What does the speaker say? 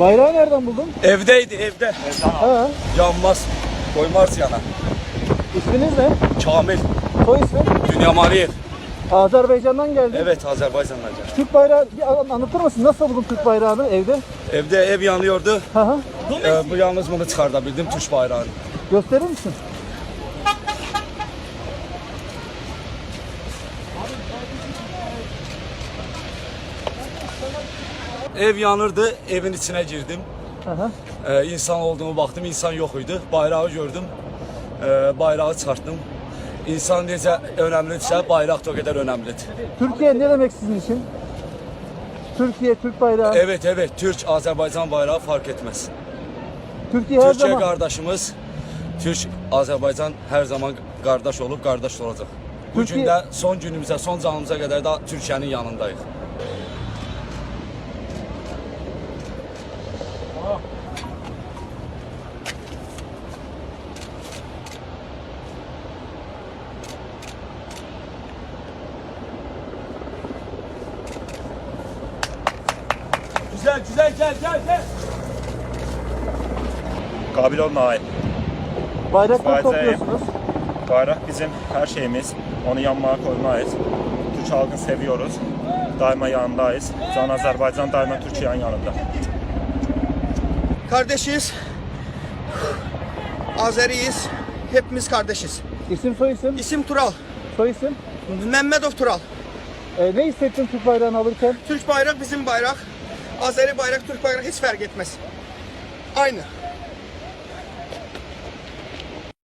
Bayrağı nereden buldun? Evdeydi, evde. Yanmaz, koymaz yana. İsminiz ne? Kamil. Soy ismi? Dünya Mariyev. Azerbaycan'dan geldi. Evet Azerbaycan'dan geldi. Türk bayrağı bir anlatır mısın? Nasıl buldun Türk bayrağını evde? Evde ev yanıyordu. Hı hı. Ee, bu yalnız bunu çıkartabildim Türk bayrağını. Gösterir misin? Ev yanırdı. Evin içine girdim. Hı. Ee, insan olduğumu baktım. insan yok idi. Bayrağı gördüm. Ee, bayrağı çıkarttım. İnsan necə önəmlidirsə, bayraq da o qədər önəmlidir. Türkiye ne demek sizin için? Türkiye, Türk bayrağı. Evet, evet. Türk, Azərbaycan bayrağı fark etmez. Türkiye her Türkiye zaman. qardaşımız, Türk, Azərbaycan hər zaman qardaş olub, qardaş olacaq. Bu Türkiye- gün də son günümüzə, son canımıza qədər də Türkiyənin yanındayıq. Güzel, güzel, gel, gel, gel. Kabil olma ait. Bayrakları Bayrağı. topluyorsunuz. Bayrak bizim her şeyimiz. Onu yanmaya koymayız. Türk halkını seviyoruz. Daima yanındayız. Can Azerbaycan daima Türkiye'nin yanında. Kardeşiz. Azeriyiz. Hepimiz kardeşiz. İsim soy isim. İsim Tural. Soy isim. Mehmetov Tural. Ee, ne hissettin Türk bayrağını alırken? Türk bayrak bizim bayrak. Azeri bayrak, Türk bayrak hiç fark etmez. Aynı.